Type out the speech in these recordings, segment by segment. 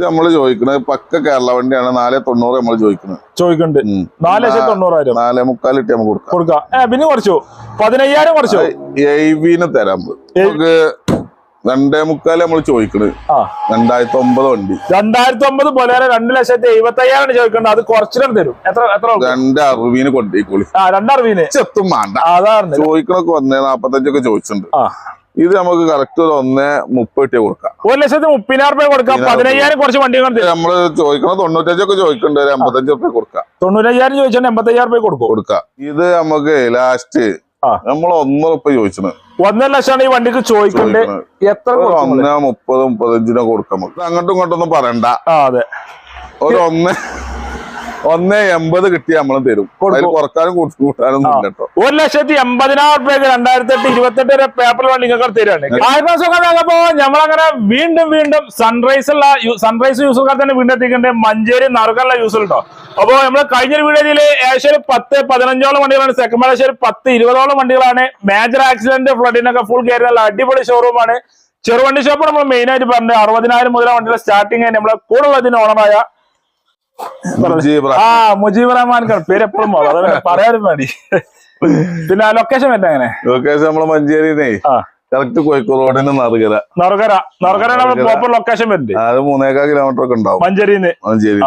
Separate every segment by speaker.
Speaker 1: ഇത് നമ്മൾ ചോദിക്കുന്നത് പക്ക കേരള വണ്ടിയാണ് നാല് തൊണ്ണൂറ് നമ്മൾ ചോദിക്കുന്നത്
Speaker 2: ചോദിക്കുന്നുണ്ട്. നാല് തൊണ്ണൂറായിരം.
Speaker 1: നാലേ മുക്കാൽ ഇട്ട് നമുക്ക് കൊടുക്കാം.
Speaker 2: കൊടുക്കാം. ഏ പിന്നെ കുറച്ചു. പതിനയ്യായിരം കുറച്ചു.
Speaker 1: എയ്വിന് തരാൻ നമുക്ക് രണ്ടേ മുക്കാൽ നമ്മൾ ചോദിക്കുന്നത് രണ്ടായിരത്തി ഒമ്പത് വണ്ടി.
Speaker 2: രണ്ടായിരത്തി ഒമ്പത് പോലെ രണ്ട് ലക്ഷത്തി എഴുപത്തി അയ്യായിരം ചോദിക്കേണ്ടത് അത് കുറച്ചിടം തരും. എത്ര എത്ര?
Speaker 1: രണ്ട് അറുവീന് കൊണ്ടേക്കോളി.
Speaker 2: ആ രണ്ടറിവിന്
Speaker 1: ചെത്തും വേണ്ട. ചോദിക്കണൊക്കെ ഒന്നേ നാപ്പത്തഞ്ചൊക്കെ ചോദിച്ചിട്ടുണ്ട്. ഇത് നമുക്ക് കറക്റ്റ് ഒരു ഒന്ന് മുപ്പത് കൊടുക്കാം.
Speaker 2: ഒരു ലക്ഷത്തി മുപ്പതിനായിരം രൂപ കൊടുക്കാം. പതിനയ്യായിരം കുറച്ച് വണ്ടി
Speaker 1: നമ്മൾ ചോദിക്കണ തൊണ്ണൂറ്റഞ്ചൊക്കെ ചോദിക്കണ്ട്. ഒരു അമ്പത്തഞ്ച് രൂപ കൊടുക്കാം.
Speaker 2: തൊണ്ണൂറ്റയ്യായിരം ചോദിച്ചാൽ എൺപത്തയ്യായിരം രൂപ കൊടുക്കും.
Speaker 1: കൊടുക്കാം. ഇത് നമുക്ക് ലാസ്റ്റ്. നമ്മൾ ഒന്നര റുപ്യ ചോദിച്ചത്
Speaker 2: ഒന്നര ലക്ഷമാണ് ഈ വണ്ടിക്ക് ചോദിക്കണ്ടേ. എത്ര ഒന്ന്?
Speaker 1: ഒന്നേ മുപ്പത് മുപ്പത്തഞ്ചിനോ കൊടുക്കാം അങ്ങോട്ടും ഇങ്ങോട്ടൊന്നും പറയണ്ട.
Speaker 2: അതെ.
Speaker 1: ഒരു ഒന്ന് ഒന്നേ എൺപത് കിട്ടി നമ്മളും തരും. കുറക്കാനും കൂട്ടാനും
Speaker 2: ഒരു ലക്ഷത്തി എൺപതിനായിരം രൂപയ്ക്ക് രണ്ടായിരത്തി എട്ട് ഇരുപത്തെട്ട് വരെ പേപ്പർ വണ്ടി നിങ്ങൾക്ക് ആയിരം ദിവസം കഴിഞ്ഞപ്പോ വീണ്ടും വീണ്ടും സൺറൈസ് ഉള്ള സൺറൈസ് യൂസുകാർ തന്നെ വീണ്ടും എത്തിക്കേണ്ട മഞ്ചേരി നറുകല്ല യൂസ് ഉണ്ടോ അപ്പോ നമ്മൾ കഴിഞ്ഞ വീഡിയോയിൽ ഏകദേശം ഒരു പത്ത് പതിനഞ്ചോളം വണ്ടികളാണ് സെക്കൻഡ് ഏകദേശം ഒരു പത്ത് ഇരുപതോളം വണ്ടികളാണ്. മേജർ ആക്സിഡന്റ് ഫ്ലഡിനൊക്കെ ഫുൾ കയറിയുള്ള അടിപൊളി ഷോറൂമാണ് ചെറുവണ്ടി ഷോപ്പ് നമ്മൾ മെയിൻ ആയിട്ട് പറഞ്ഞത്. അറുപതിനായിരം മുതൽ വണ്ടിയുടെ സ്റ്റാർട്ടിങ് നമ്മളെ കൂടുതൽ ഉള്ളതിന് ഓണറായ. ആ മുജീബ് റഹ്മാൻ പേര് എപ്പോഴും പറയാനും വേണ്ടി പിന്നെ ലൊക്കേഷൻ വരുന്നത് എങ്ങനെ
Speaker 1: ലൊക്കേഷൻ നമ്മളെ
Speaker 2: മഞ്ചേരിന്നേ
Speaker 1: കറക്റ്റ് കോഴിക്കോട് റോഡിന് നറുകര.
Speaker 2: നറുകര. നറുകര. പ്രോപ്പർ ലൊക്കേഷൻ വരുന്നുണ്ട്
Speaker 1: അത് മൂന്നേക്കാൽ കിലോമീറ്റർ ഒക്കെ ഉണ്ടാവും.
Speaker 2: മഞ്ചേരിന്ന്
Speaker 1: മഞ്ചേരി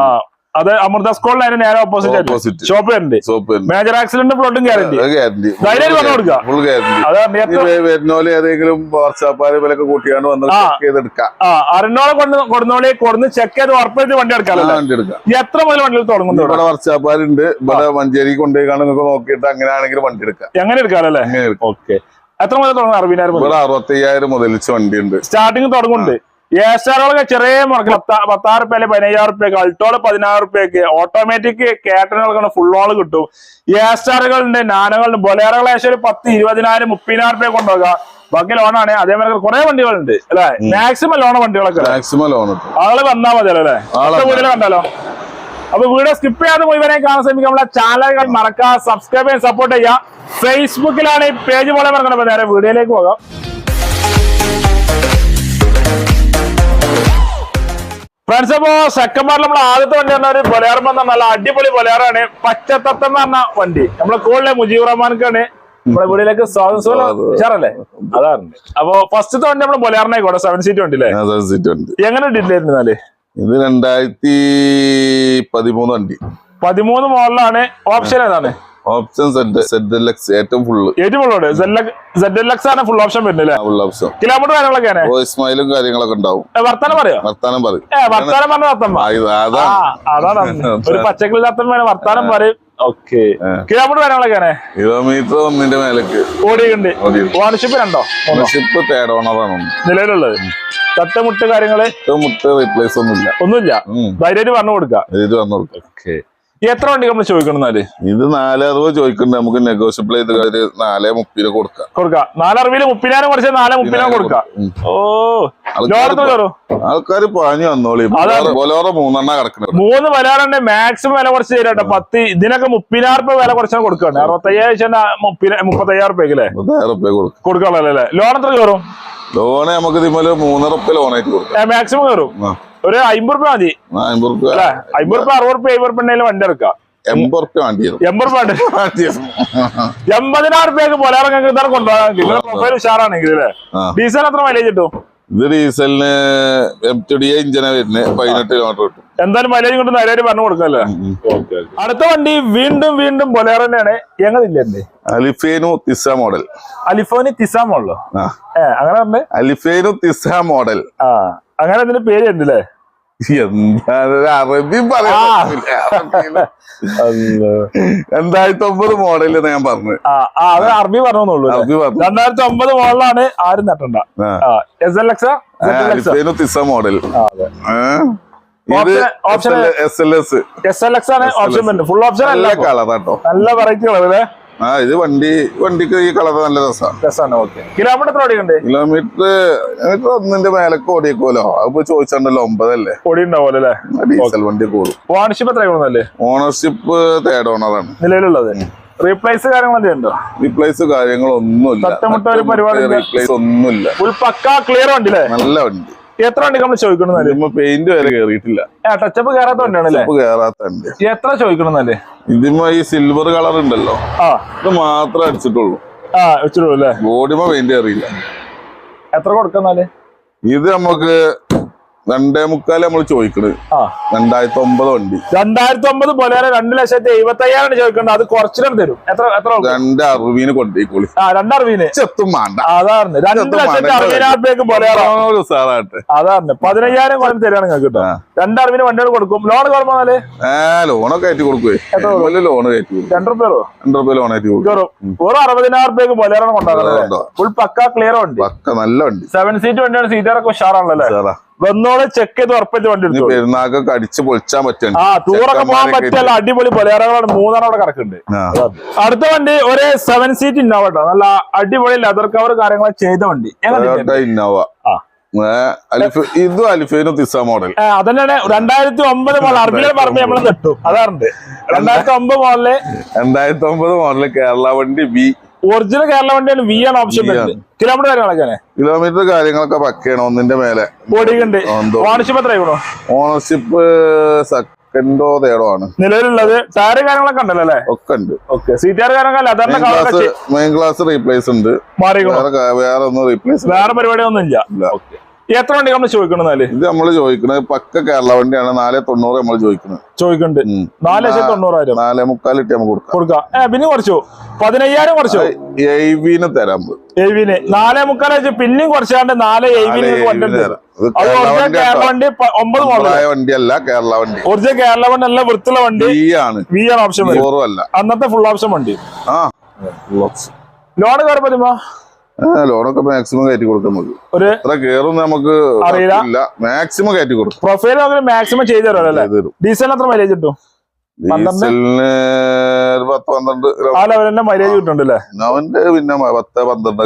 Speaker 2: അത് അമൃത അതിന് നേരെ ഓപ്പോസിറ്റ്
Speaker 1: ആയിട്ട്.
Speaker 2: ഷോപ്പ് വരുന്നുണ്ട്
Speaker 1: ഷോപ്പ്
Speaker 2: മേജർ ആക്സിഡന്റ് ഫ്ലോട്ടും ഗ്യാരണ്ടി
Speaker 1: ഗ്യാരണ്ടി
Speaker 2: ധൈര്യമായിട്ട് പറഞ്ഞു കൊടുക്കുക.
Speaker 1: ഫുൾ ഗ്യാരണ്ടി വരുന്നോലെ ഏതെങ്കിലും വാട്സാപ്പാര് വിലക്ക് കൂട്ടിയാണ്ട് വന്ന്
Speaker 2: ആ.
Speaker 1: ചെക്ക് ചെയ്തെടുക്കാം.
Speaker 2: ആ അരനോളം കൊണ്ട് കൊടുന്നോളി കൊടുന്ന് ചെക്ക് ചെയ്ത് ഉറപ്പായിട്ട് വണ്ടി എടുക്കാമല്ലോ
Speaker 1: വണ്ടി എടുക്കാം.
Speaker 2: എത്ര മുതൽ വണ്ടികൾ തുടങ്ങുന്നു
Speaker 1: ഇവിടെ? വർഷാപ്പാരുണ്ട് ഇവിടെ മഞ്ചേരി കൊണ്ടുപോയി നിങ്ങൾക്ക് നോക്കിയിട്ട് അങ്ങനെയാണെങ്കിൽ വണ്ടി എടുക്കാം.
Speaker 2: എങ്ങനെ എടുക്കാമല്ലേ ഓക്കെ എത്ര മുതൽ തുടങ്ങും അറുപതിനായിരം മുതൽ?
Speaker 1: ഇവിടെ അറുപത്തയ്യായിരം മുതലിച്ച് വണ്ടി ഉണ്ട്
Speaker 2: സ്റ്റാർട്ടിങ് തുടങ്ങുന്നുണ്ട് ഏസ്റ്റാറുകളൊക്കെ ചെറിയ മുറക്ക് പത്താ പത്താറ് അല്ലെങ്കിൽ പതിനയ്യായിരം റുപ്യക്ക് അൾട്ടോൾ പതിനാറ് റുപ്യക്ക് ഓട്ടോമാറ്റിക് കേട്ടനുകൾക്കാണ് ഫുൾ ഓൾ കിട്ടും ഏസ്റ്റാറുകളുണ്ട് നാനകളുണ്ട് ബൊലേറകൾ ഏകദേശം ഒരു പത്ത് ഇരുപതിനായിരം മുപ്പതിനായിരം റുപ്യ കൊണ്ടുപോകാം. ബാക്കി ലോണാണ് അതേമാതിരി കുറെ വണ്ടികളുണ്ട് അല്ലെ? മാക്സിമം ലോണ വണ്ടികളൊക്കെ
Speaker 1: മാക്സിമം ലോൺ
Speaker 2: ആൾ വന്നാ മതിയല്ലോ അല്ലെ? വീഡിയോ കണ്ടാലോ? അപ്പൊ വീഡിയോ സ്കിപ്പ് ചെയ്യാതെ മുഴുവനെ കാണാൻ ശ്രമിക്കുക. നമ്മളെ ചാനലുകൾ മറക്കുക സബ്സ്ക്രൈബ് ചെയ്യാൻ സപ്പോർട്ട് ചെയ്യുക. ഫേസ്ബുക്കിലാണ് ഈ പേജ് പോലെ മറക്കണം നേരെ വീഡിയോയിലേക്ക് പോകാം. ഫ്രണ്ട്സ് അപ്പോ സെക്കൻഡ് നമ്മൾ ആദ്യത്തെ വണ്ടി പറഞ്ഞ ഒരു ബൊലേറം എന്ന നല്ല അടിപൊളി പൊലയാറാണ് പച്ചത്തത്തം എന്ന് പറഞ്ഞ വണ്ടി. നമ്മളെ കൂടുതലെ മുജീബ് റഹ്മാൻക്കാണ് നമ്മളെ വീടിലേക്ക് ഉഷാറല്ലേ? അതാണ്. അപ്പൊ ഫസ്റ്റത്തെ വണ്ടി നമ്മൾ പൊലയാറിനെ കൂടെ സെവൻ സീറ്റ് വണ്ടി അല്ലേ?
Speaker 1: സീറ്റ് വണ്ടി.
Speaker 2: എങ്ങനെ ഇട്ടില്ലായിരുന്നാൽ
Speaker 1: ഇത് രണ്ടായിരത്തി പതിമൂന്ന് വണ്ടി.
Speaker 2: പതിമൂന്ന് മോഡലാണ് ഓപ്ഷൻ ഏതാണ്?
Speaker 1: ഓപ്ഷൻ ഏറ്റവും ഫുള്ള്
Speaker 2: ഏറ്റവും ആണ്. ഫുൾ ഓപ്ഷൻ വരുന്നത് അല്ലേ?
Speaker 1: ഫുൾ ഓപ്ഷൻ
Speaker 2: കിലോമീറ്റർ കാര്യങ്ങളൊക്കെയാണ്
Speaker 1: വോയിസ് മൈലും കാര്യങ്ങളൊക്കെ ഉണ്ടാവും.
Speaker 2: വർത്താനം പറയോ?
Speaker 1: വർത്താനം പറയും.
Speaker 2: വർത്താനം പറഞ്ഞ വർത്തം
Speaker 1: അതാണ്
Speaker 2: ഒരു പച്ചക്കറി ചത്തം വേണം വർത്താനം പറയും. ഓക്കെ. കിലോമീറ്റർ
Speaker 1: ഒന്നിന്റെ മേലേക്ക്.
Speaker 2: ഓടിയുണ്ട്. ഓണർഷിപ്പ് രണ്ടോ
Speaker 1: ഓണർഷിപ്പ് തേർഡ് ഓണറാണ്
Speaker 2: നിലവിലുള്ളത്. തട്ടമുട്ട്
Speaker 1: കാര്യങ്ങൾ? മുട്ട് റീപ്ലേസ് ഒന്നുമില്ല.
Speaker 2: ഒന്നുമില്ല.
Speaker 1: ധൈര്യം
Speaker 2: ധൈര്യമായിട്ട് പറഞ്ഞു കൊടുക്കാം
Speaker 1: ഇത് പറഞ്ഞു കൊടുക്കാം
Speaker 2: എത്ര വണ്ടി നമ്മൾ ചോദിക്കണം എന്നാൽ
Speaker 1: ഇത് നാല് അറുപത് ചോദിക്കുന്നുണ്ട് നമുക്ക് നെഗോഷ്യബിൾ ചെയ്ത് നാലേ നാല് മുപ്പതിന് കൊടുക്കാം.
Speaker 2: കൊടുക്കാം. നാലറുപതിന് മുപ്പതിനായിരം കുറച്ച് നാല് മുപ്പതിനായിരം കൊടുക്കാം. ഓ.
Speaker 1: ആൾക്കാർ പാഞ്ഞു വന്നോളി. ബൊലോറ മൂന്നെണ്ണ കിടക്കുന്നത്
Speaker 2: മൂന്ന് വിലകളുണ്ട് മാക്സിമം വില കുറച്ച് തരാട്ടെ പത്ത് ഇതിനൊക്കെ മുപ്പതിനായിരം രൂപ വില കുറച്ചാണ് കൊടുക്കണ്ട അറുപത്തയ്യായിരം മുപ്പതി മുപ്പത്തയ്യായിരം രൂപയ്ക്ക് അല്ലേ?
Speaker 1: മുപ്പത്തായിരം റുപ്യ കൊടുക്കും.
Speaker 2: കൊടുക്കാനുള്ളല്ലേ ലോൺ എത്ര കയറും?
Speaker 1: ലോണ് നമുക്ക് ഇതുപോലെ മൂന്നര റുപ്യ ലോണായിട്ട് കൊടുക്കാം.
Speaker 2: മാക്സിമം കയറും. ഒരു അമ്പത് രൂപ മതി.
Speaker 1: അമ്പത് റുപ്യ.
Speaker 2: അല്ലെ? അമ്പത് രൂപ അറുപത് രൂപ എഴുപത് രൂപ വണ്ടി എടുക്കാം.
Speaker 1: എൺപത് റുപ്യ വേണ്ടി. വരും
Speaker 2: എൺപത് രൂപ ഉണ്ട് എൺപതിനായിരം രൂപയ്ക്ക് പൊലാറങ്ങൾക്ക് ഇതാണ് കൊണ്ടുപോകാൻ നിങ്ങളുടെ പ്രൊഫൈൽ ഉഷാറാണെങ്കിൽ. ഡീസൽ എത്ര മൈലേജ് കിട്ടും?
Speaker 1: ഇത് ഡീസലിന് എം ടി ഡി ഇഞ്ചിനെ വരുന്നത് പതിനെട്ട് കിലോമീറ്റർ കിട്ടും.
Speaker 2: എന്തായാലും മൈലേജ് കൊണ്ട് നേരെ പറഞ്ഞു കൊടുക്കല്ലേ അടുത്ത വണ്ടി വീണ്ടും വീണ്ടും ബൊലേറ തന്നെയാണ്. ഞങ്ങളില്ലേ
Speaker 1: അലിഫേനു തിസ മോഡൽ.
Speaker 2: അലിഫോന് തിസ
Speaker 1: ആ.
Speaker 2: അങ്ങനെ പറഞ്ഞേ.
Speaker 1: അലിഫേനു തിസ മോഡൽ.
Speaker 2: ആ. അങ്ങനെ അതിന്റെ പേര് ഉണ്ട് അല്ലേ
Speaker 1: അറബി. രണ്ടായിരത്തി ഒമ്പത് മോഡൽ ഞാൻ പറഞ്ഞു
Speaker 2: അത് അറബി പറഞ്ഞോന്നുള്ളൂ അല്ലേ?
Speaker 1: അറബി പറഞ്ഞു
Speaker 2: രണ്ടായിരത്തി ഒമ്പത് മോഡലാണ് ആരും നട്ടണ്ട. S L X
Speaker 1: തിസ model.
Speaker 2: option-
Speaker 1: S L S
Speaker 2: S L X ആണ് ഓപ്ഷൻ ഫുൾ ഓപ്ഷൻ അല്ല
Speaker 1: നല്ല കളർ കേട്ടോ
Speaker 2: നല്ല വെറൈറ്റി കളർ അല്ലേ?
Speaker 1: ആ ഇത് വണ്ടി വണ്ടിക്ക് ഈ കളർ നല്ല രസമാണ്
Speaker 2: രസമാണ് ഓക്കെ കിലോമീറ്റർ ഓടിയുണ്ട്
Speaker 1: കിലോമീറ്റർ ഒന്നിന്റെ മേലക്ക് ഓടിയേക്കുമല്ലോ അപ്പൊ ചോദിച്ചിട്ടുണ്ടല്ലോ ഒമ്പതല്ലേ? ഡീസൽ വണ്ടി കൂടും.
Speaker 2: ഓണർഷിപ്പ് എത്ര കൊണ്ടല്ലേ
Speaker 1: ഓണർഷിപ്പ് തേർഡ് ഓണറാണ്
Speaker 2: നിലവിലുള്ളത്. റീപ്ലേസ് ഉണ്ടോ?
Speaker 1: റീപ്ലേസ് കാര്യങ്ങളൊന്നുമില്ല.
Speaker 2: തട്ടുമുട്ട ഒരു പരിപാടി ഇല്ല.
Speaker 1: റീപ്ലേസ് ഒന്നുമില്ല.
Speaker 2: ഫുൾ പക്ക ക്ലിയർ വണ്ടി
Speaker 1: നല്ല വണ്ടി.
Speaker 2: എത്ര വണ്ടി നമ്മൾ
Speaker 1: ഇതിമ്മ പെയിന്റ് വരെ കേറിയിട്ടില്ല.
Speaker 2: ടച്ചപ്പ് കയറാത്ത വണ്ടിയാണല്ലേ?
Speaker 1: ഇപ്പൊ കേറാത്ത വണ്ടി.
Speaker 2: എത്ര ചോദിക്കണമെന്നല്ലേ
Speaker 1: ഇതിമ്മ ഈ സിൽവർ കളർ ഉണ്ടല്ലോ.
Speaker 2: ആ.
Speaker 1: ഇത് മാത്രമേ അടിച്ചിട്ടുള്ളൂ.
Speaker 2: ആ വെച്ചിട്ടുള്ളൂ അല്ലേ?
Speaker 1: ബോഡിമ പെയിന്റ് കയറിയില്ല
Speaker 2: എത്ര കൊടുക്കുന്നാൽ
Speaker 1: ഇത് നമുക്ക് രണ്ടേ മുക്കാൽ നമ്മൾ ചോദിക്കണത് രണ്ടായിരത്തി ഒമ്പത് വണ്ടി.
Speaker 2: രണ്ടായിരത്തി ഒമ്പത് പോലെ രണ്ട് ലക്ഷത്തി എഴുപത്തി അയ്യായിരം ചോദിക്കേണ്ടത് അത് കുറച്ചിടം തരും. എത്ര എത്ര?
Speaker 1: രണ്ട് അറുപീന് കൊണ്ടേക്കോളി.
Speaker 2: ആ രണ്ടറുപീന്
Speaker 1: ചെത്തും വേണ്ട
Speaker 2: അതാണ് രണ്ട് ലക്ഷത്തി അറുപതിനായിരത്തേക്ക് പോലെ
Speaker 1: ഒരു സാറാട്ടെ
Speaker 2: അതാണ് പതിനയ്യായിരം കൊല്ലം തരാണ് നിങ്ങൾക്ക് കേട്ടോ
Speaker 1: രണ്ട്
Speaker 2: രണ്ടറിവിന് വണ്ടികൾ കൊടുക്കും. ലോൺ കുറവാണല്ലേ
Speaker 1: ഏ ലോണൊക്കെ കയറ്റി കൊടുക്കുവേ. വലിയ ലോൺ കയറ്റി കൊടുക്കും.
Speaker 2: രണ്ടു റുപ്യോ
Speaker 1: രണ്ട് റുപ്യ ലോൺ കയറ്റി കൊടുക്കും.
Speaker 2: ഒരു വെറും അറുപതിനായിരം റുപ്യക്ക് ബൊലേറാണ് കൊണ്ടാകുന്നത് ഫുൾ പക്ക ക്ലിയർ വണ്ടി.
Speaker 1: പക്ക നല്ല വണ്ടി.
Speaker 2: സെവൻ സീറ്റ് വണ്ടിയാണ്. സീറ്ററൊക്കെ ഉഷാറാണല്ലോ വന്നോളെ ചെക്ക് ചെയ്ത് ഉറപ്പിച്ച് വണ്ടി
Speaker 1: പെരുന്നാക്കൊക്കെ അടിച്ച് പൊളിച്ചാൻ പറ്റും.
Speaker 2: ആ ടൂറൊക്കെ പോകാൻ പറ്റിയല്ല അടിപൊളി ബൊലേറകളാണ് മൂന്നെണ്ണം അവിടെ കിടക്കുന്നുണ്ട് അടുത്ത വണ്ടി ഒരു സെവൻ സീറ്റ് ഇന്നോവ കേട്ടോ നല്ല അടിപൊളി ലെതർ കവർ കാര്യങ്ങളൊക്കെ ചെയ്ത വണ്ടി.
Speaker 1: ഇന്നോവ. ഇതും അലിഫേനും തിസ മോഡൽ
Speaker 2: അതന്നെ രണ്ടായിരത്തി ഒമ്പത് മോഡൽ അറബിലെ പറമ്പ് നമ്മൾ നെട്ടു അതാറുണ്ട് രണ്ടായിരത്തി ഒമ്പത് മോഡൽ
Speaker 1: രണ്ടായിരത്തി ഒമ്പത് മോഡൽ കേരള വണ്ടി ബി
Speaker 2: ഒറിജിനൽ കേരള വണ്ടിയാണ് വി ആണ് ഓപ്ഷൻ കിലോമീറ്റർ കാര്യങ്ങളൊക്കെ
Speaker 1: കിലോമീറ്റർ കാര്യങ്ങളൊക്കെ പക്കയാണ് ഒന്നിന്റെ മേലെ. ആ,
Speaker 2: ഓണർഷിപ്പ് എത്ര ആയിക്കണോ?
Speaker 1: ഓണർഷിപ്പ് സെക്കൻഡോ തേർഡോ ആണ്.
Speaker 2: നിലവിലുള്ളത്. ടയർ കാര്യങ്ങളൊക്കെ ഉണ്ടല്ലോ അല്ലേ?
Speaker 1: ഒക്കെ ഉണ്ട്.
Speaker 2: ഓക്കെ സീറ്റാർ കാര്യങ്ങളൊക്കെ
Speaker 1: main class main class replace ഉണ്ട്. വേറെ ഒന്നും റീപ്ലേസ്
Speaker 2: വേറെ പരിപാടിയൊന്നും ഇല്ല.
Speaker 1: ഇല്ല.
Speaker 2: എത്ര വണ്ടി നമ്മൾ ചോദിക്കണെന്നാൽ
Speaker 1: ഇത് നമ്മൾ ചോദിക്കണത് പക്ക കേരള വണ്ടിയാണ്. നാല് തൊണ്ണൂറ് നമ്മൾ ചോദിക്കുന്നത്
Speaker 2: ചോദിക്കുന്നുണ്ട്
Speaker 1: ഉം.
Speaker 2: നാല് ലക്ഷത്തി തൊണ്ണൂറായിരം.
Speaker 1: നാല് മുക്കാൽ ഇട്ട് നമുക്ക് കൊടുക്കാം.
Speaker 2: കൊടുക്കാം. ഏ പിന്നെ കുറച്ചു. പതിനയ്യായിരം കുറച്ചു.
Speaker 1: എയ്വിന് തരാൻ
Speaker 2: എയ്വിന്. നാല് മുക്കാൽ വെച്ച് പിന്നെയും കുറച്ചാണ്ട് നാല്.
Speaker 1: തരാം.
Speaker 2: അത്
Speaker 1: കേരള വണ്ടി
Speaker 2: കേരള
Speaker 1: കേട്ടോ.
Speaker 2: വണ്ടി പ- ഒമ്പത് മോഡൽ
Speaker 1: വണ്ടിയല്ല കേരള വണ്ടി.
Speaker 2: ഒറിജിനൽ കേരള വണ്ടി നല്ല വൃത്തിയുള്ള വണ്ടി.
Speaker 1: ആണ്.
Speaker 2: വി ആണ് ഓപ്ഷൻ അന്നത്തെ ഫുൾ ഓപ്ഷൻ വണ്ടി.
Speaker 1: ആ.
Speaker 2: ലോൺ കയറി
Speaker 1: ആ, ലോണൊക്കെ മാക്സിമം കയറ്റി കൊടുക്കാം നമുക്ക്.
Speaker 2: ഒരു
Speaker 1: എത്ര കേറും നമുക്ക്
Speaker 2: അറിയില്ല.
Speaker 1: മാക്സിമം കയറ്റി കൊടുക്കും.
Speaker 2: പ്രൊഫൈൽ അങ്ങനെ മാക്സിമം ചെയ്തു തരാം അല്ലേ?
Speaker 1: ചെയ്ത് തരും.
Speaker 2: ഡീസലിന് എത്ര മൈലേജ് കിട്ടും? പന്ത്രണ്ട്?
Speaker 1: ഡീസലിന് ഒരു പത്ത് പന്ത്രണ്ട്
Speaker 2: ആ മൈലേജ് കിട്ടുന്നുണ്ടല്ലേ
Speaker 1: അവന്റെ പിന്നെ പത്ത് പന്ത്രണ്ട്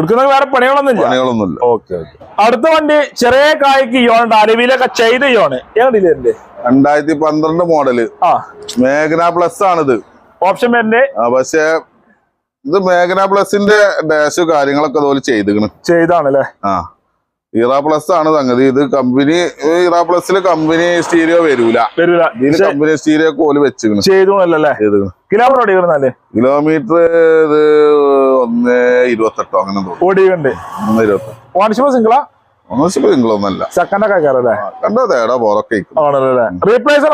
Speaker 2: എടുക്കുന്നത് വേറെ പണികളൊന്നും ഇല്ല
Speaker 1: പണികളൊന്നുമില്ല
Speaker 2: ഓക്കെ അടുത്ത വണ്ടി ചെറിയ കായ്ക്ക് യോണുണ്ട് അരുവിയിലൊക്കെ ചെയ്ത യോണ്. ഏതില്ലേ
Speaker 1: രണ്ടായിരത്തി പന്ത്രണ്ട്
Speaker 2: മോഡൽ
Speaker 1: മേഘന പ്ലസ് ആണിത്.
Speaker 2: ഓപ്ഷൻ
Speaker 1: പക്ഷേ ഇത് മേഘന പ്ലസിന്റെ ഡാഷ് കാര്യങ്ങളൊക്കെ അതുപോലെ ചെയ്തിക്കണ്
Speaker 2: ചെയ്താണല്ലേ?
Speaker 1: ആ. ഇറ പ്ലസ് ആണ് സംഗതി. ഇത് കമ്പനി ഇറ പ്ലസിൽ കമ്പനി സ്റ്റീരിയോ വരൂല.
Speaker 2: വരൂല.
Speaker 1: ഇതിന് കമ്പനി സ്റ്റീരിയോ
Speaker 2: കോൽ
Speaker 1: വെച്ചിരുന്നു
Speaker 2: കിലോമീറ്റർ ഓടിക്കുന്നല്ലേ
Speaker 1: കിലോമീറ്റർ ഇത് ഒന്ന് ഇരുപത്തെട്ടോ അങ്ങനെ
Speaker 2: ഓടിയുണ്ട്
Speaker 1: ഒന്ന് ഇരുപത്തെട്ട്.
Speaker 2: ഓണർഷിപ്പ് സിംഗിളാ
Speaker 1: ഓണർഷിപ്പ് നിങ്ങളൊന്നല്ല
Speaker 2: സെക്കൻഡൊക്കെ കയറല്ലേ
Speaker 1: കണ്ടോ തേടാ പുറക്കെ
Speaker 2: ആണല്ലേ? റീപ്ലേസ്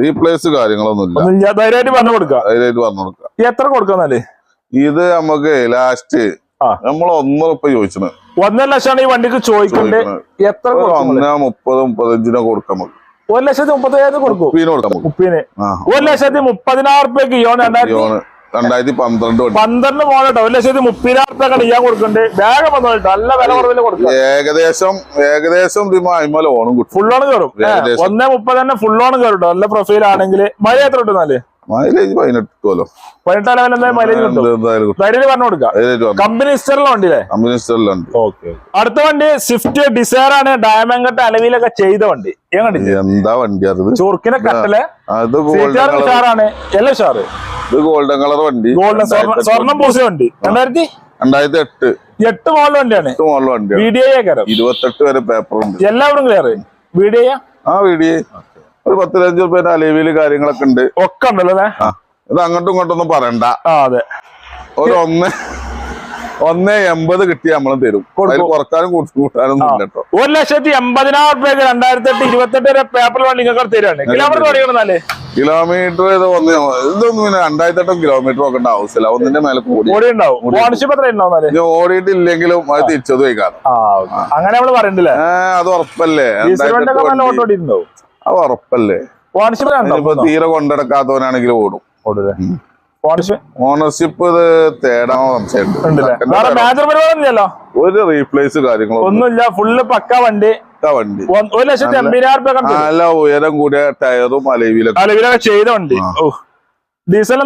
Speaker 1: റീപ്ലേസ് കാര്യങ്ങളൊന്നുമില്ല.
Speaker 2: ഒന്നും ഞാൻ ധൈര്യമായിട്ട് പറഞ്ഞു കൊടുക്കാം
Speaker 1: ധൈര്യമായിട്ട് പറഞ്ഞു കൊടുക്കാം
Speaker 2: എത്ര കൊടുക്കാന്നാലേ
Speaker 1: ഇത് നമുക്ക് ലാസ്റ്റ് നമ്മൾ ഒന്നര ഉപ്പ ചോദിച്ചത്
Speaker 2: ഒന്നര ലക്ഷമാണ് ഈ വണ്ടിക്ക് ചോദിക്കുന്നത് എത്ര
Speaker 1: മുപ്പത് മുപ്പത്തഞ്ചിനോ കൊടുക്കാം നമുക്ക്.
Speaker 2: ഒരു ലക്ഷത്തി മുപ്പത്തയ്യായിരം കൊടുക്കും.
Speaker 1: മുപ്പതിന്
Speaker 2: ഒരു ലക്ഷത്തി മുപ്പതിനായിരം റുപ്യക്ക് ഇയോൺ രണ്ടായിരത്തി
Speaker 1: രണ്ടായിരത്തി പന്ത്രണ്ട്
Speaker 2: പന്ത്രണ്ട് മോഡട്ടോ ഒരു ലക്ഷത്തി മുപ്പതിനായിരം റുപ്യ ഞാൻ കൊടുക്കുന്നുണ്ട് വേഗം വന്നോട്ടോ നല്ല വില കുറവിൽ കൊടുക്കും
Speaker 1: ഏകദേശം ഏകദേശം ഓണം അയിമ ലോണും
Speaker 2: ഫുൾ ഓൺ കയറും. ഒന്നേ മുപ്പത് തന്നെ ഫുൾ ഓൺ കയറും നല്ല പ്രൊഫൈൽ ആണെങ്കിൽ മഴ എത്ര കിട്ടുന്നാൽ
Speaker 1: മൈലേജ് പതിനെട്ട് കൊല്ലം.
Speaker 2: പതിനെട്ടാം ലെവൽ എന്തായാലും മൈലേജ് കിട്ടും.
Speaker 1: എന്തായാലും
Speaker 2: ധൈര്യം പറഞ്ഞു കൊടുക്കാം.
Speaker 1: അതിലായിട്ട് വന്നു
Speaker 2: കമ്പനി ഇസ്റ്ററിലെ വണ്ടിയിലെ
Speaker 1: കമ്പനി സ്റ്റോറിലുണ്ട്
Speaker 2: അടുത്ത വണ്ടി സ്വിഫ്റ്റ് ഡിസയർ ആണ്. ഡയമണ്ട് അലവിലൊക്കെ ചെയ്ത വണ്ടി.
Speaker 1: എന്താ വണ്ടി അത്?
Speaker 2: ചൊറുക്കിനെ
Speaker 1: കട്ടൽ
Speaker 2: ഉഷാറാണ് എല്ലാം ഉഷാറ്
Speaker 1: ഇത് ഗോൾഡൻ കളർ വണ്ടി.
Speaker 2: ഗോൾഡൻ സ്വർണം പൂസിയ വണ്ടി. രണ്ടായിരത്തി
Speaker 1: രണ്ടായിരത്തി എട്ട്.
Speaker 2: എട്ട് മോഡൽ വണ്ടിയാണ്.
Speaker 1: എട്ട് മോഡൽ
Speaker 2: വണ്ടി വീഡിയോ
Speaker 1: ഇരുപത്തെട്ട് വരെ പേപ്പർ ഉണ്ട്.
Speaker 2: എല്ലാവരും ക്ലിയർ വീഡിയോ
Speaker 1: ആ വീഡിയോ ഒരു പത്തിരഞ്ച് റുപ്യന്റെ അലേവിയിൽ കാര്യങ്ങളൊക്കെ ഉണ്ട്.
Speaker 2: ഒക്കെ ഉണ്ടല്ലോ
Speaker 1: ഇത് അങ്ങോട്ടും ഇങ്ങോട്ടും ഒന്നും പറയണ്ട
Speaker 2: അതെ.
Speaker 1: ഒരു ഒന്ന് ഒന്ന് എൺപത് കിട്ടി നമ്മൾ തരും. കുറക്കാനും കൂട്ടാനും കേട്ടോ
Speaker 2: ഒരു ലക്ഷത്തി എൺപതിനായിരം റുപ്യക്ക് രണ്ടായിരത്തി എട്ട് ഇരുപത്തെട്ട് വരെ പേപ്പർ വണ്ടി നിങ്ങൾക്ക് തരുവാണ്. കിലോമീറ്റർ തുടങ്ങണമെന്നല്ലേ
Speaker 1: കിലോമീറ്റർ ഇത് ഒന്ന് ഇതൊന്നും പിന്നെ രണ്ടായിരത്തി എട്ടും കിലോമീറ്റർ നോക്കേണ്ട ആവശ്യമില്ല ഒന്നിന്റെ മേലെ കൂടി. ഓടിയിട്ടില്ലെങ്കിലും അത് തിരിച്ചത് വയ്ക്കാം.
Speaker 2: അങ്ങനെ നമ്മൾ പറയണ്ടല്ലേ?
Speaker 1: അത് ഉറപ്പല്ലേ? അത് ഉറപ്പല്ലേ?
Speaker 2: ഓണർഷിപ്പ്
Speaker 1: തീരെ കൊണ്ടെടുക്കാത്തവനാണെങ്കിൽ ഓടും.
Speaker 2: ഓണർഷിപ്പ്
Speaker 1: ഇത് തേടാൻ സംശയമുണ്ട്.
Speaker 2: ഉണ്ടല്ലേ?
Speaker 1: Second
Speaker 2: വേറെ
Speaker 1: തേടാം.
Speaker 2: മേജർ പരിപാടിയൊന്നുമില്ലല്ലോ?
Speaker 1: ഒരു റീപ്ലേസ് കാര്യങ്ങളോ
Speaker 2: ഒന്നുമില്ല ഫുള്ള് പക്ക വണ്ടി.
Speaker 1: വണ്ടി.
Speaker 2: ഒരു ലക്ഷത്തി അമ്പതിനായിരം രൂപ
Speaker 1: നല്ല ഉയരം കൂടിയ ടയറും അലൈവിലൊക്കെ
Speaker 2: അലവിലൊക്കെ ചെയ്ത വണ്ടി. ഡീസൽ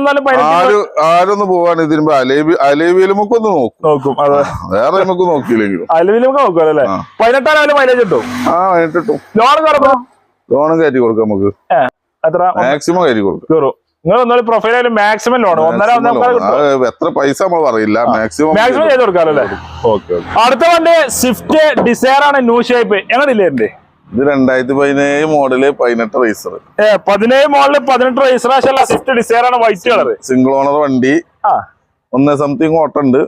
Speaker 1: ആരൊന്ന് പോവാണ് ഇതിന് അലേബി അലവിയിൽ നമുക്ക് ഒന്ന് നോക്കും.
Speaker 2: നോക്കും അതെ.
Speaker 1: വേറെ നമുക്ക് നോക്കിയില്ലെങ്കിലും.
Speaker 2: അലവിലൊക്കെ നോക്കുമല്ലേ
Speaker 1: ആ.
Speaker 2: പതിനെട്ടാം മൈലേജ് കിട്ടും.
Speaker 1: ആ പതിനെട്ട് കിട്ടും.
Speaker 2: ലോൺ കയറുമ്പോ
Speaker 1: ലോണും കയറ്റി കൊടുക്കാം നമുക്ക്.
Speaker 2: എത്ര?
Speaker 1: മാക്സിമം കയറ്റി കൊടുക്കാം.
Speaker 2: കയറും. നിങ്ങൾ പ്രൊഫൈൽ മാക്സിമം ലോൺ ഒന്നര
Speaker 1: എത്ര പൈസ നമ്മൾ പറയില്ല. മാക്സിമം
Speaker 2: മാക്സിമം ചെയ്ത്
Speaker 1: ഓക്കെ
Speaker 2: അടുത്ത വണ്ടി സ്വിഫ്റ്റ് ഡിസയർ ആണ് ന്യൂ ഷേപ്പ് എങ്ങനെയില്ലേ എന്റെ
Speaker 1: ഇത് രണ്ടായിരത്തി പതിനേഴ് മോഡൽ പതിനെട്ട് റേസർ
Speaker 2: ഏ പതിനേഴ് മോഡൽ പതിനെട്ട് റേസർ സ്വിഫ്റ്റ് ഡിസയർ ആണ് വൈറ്റ് കളർ
Speaker 1: സിംഗിൾ ഓണർ വണ്ടി. ഒന്ന് സംതിങ് ഓട്ടുണ്ട്